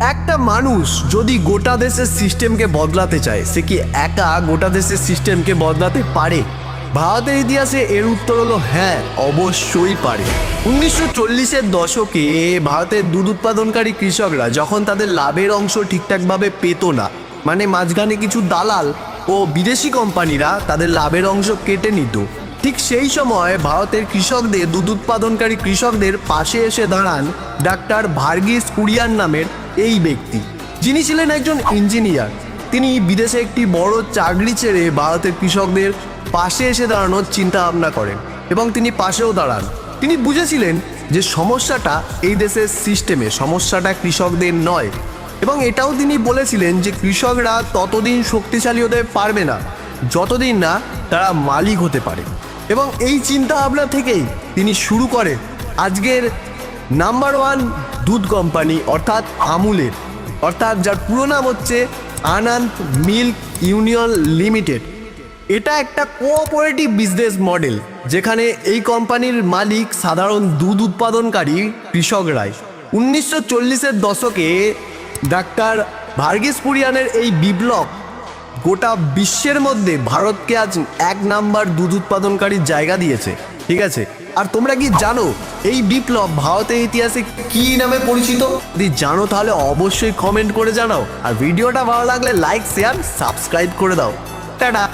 একটা মানুষ যদি গোটা দেশের সিস্টেমকে বদলাতে চায়, সে কি একা গোটা দেশের সিস্টেমকে বদলাতে পারে? ভারতের ইতিহাসে এর উত্তর হলো হ্যাঁ অবশ্যই পারে। উনিশশো চল্লিশের দশকে ভারতের দুধ উৎপাদনকারী কৃষকরা যখন তাদের লাভের অংশ ঠিকঠাকভাবে পেত না মানে মাঝখানে কিছু দালাল ও বিদেশি কোম্পানিরা তাদের লাভের অংশ কেটে নিত ঠিক সেই সময় ভারতের কৃষকদের দুধ উৎপাদনকারী কৃষকদের পাশে এসে দাঁড়ান ডাক্তার ভার্গিস কুরিয়ান নামের এই ব্যক্তি। যিনি ছিলেন একজন ইঞ্জিনিয়ার। তিনি বিদেশে একটি বড় চাকরি ছেড়ে ভারতের কৃষকদের পাশে এসে দাঁড়ানোর চিন্তা ভাবনা করেন এবং তিনি পাশেও দাঁড়ান। তিনি বুঝেছিলেন যে সমস্যাটা এই দেশের সিস্টেমে সমস্যাটা কৃষকদের নয় এবং এটাও তিনি বলেছিলেন যে কৃষকরা ততদিন শক্তিশালী হতে পারবে না, যতদিন না তারা মালিক হতে পারে। এবং এই চিন্তা ভাবনা থেকেই তিনি শুরু করেন আজকের নাম্বার ওয়ান দুধ কোম্পানি, অর্থাৎ আমুলের, অর্থাৎ যার পুরো নাম হচ্ছে আনন্দ মিল্ক ইউনিয়ন লিমিটেড। এটা একটা কোঅপারেটিভ বিজনেস মডেল যেখানে এই কোম্পানির মালিক সাধারণ দুধ উৎপাদনকারী কৃষকরাই। উনিশশো চল্লিশের দশকে ডাক্তার ভার্গিস পুরিয়ানের এই বিপ্লব গোটা বিশ্বের মধ্যে ভারতকে আজ এক নাম্বার দুধ উৎপাদনকারীর জায়গা দিয়েছে, ঠিক আছে? আর তোমরা কি জানো এই বিপ্লব ভারতের ইতিহাসে কি নামে পরিচিত? যদি জানো তাহলে অবশ্যই কমেন্ট করে জানাও, আর ভিডিওটা ভালো লাগলে লাইক শেয়ার সাবস্ক্রাইব করে দাও। টাটা!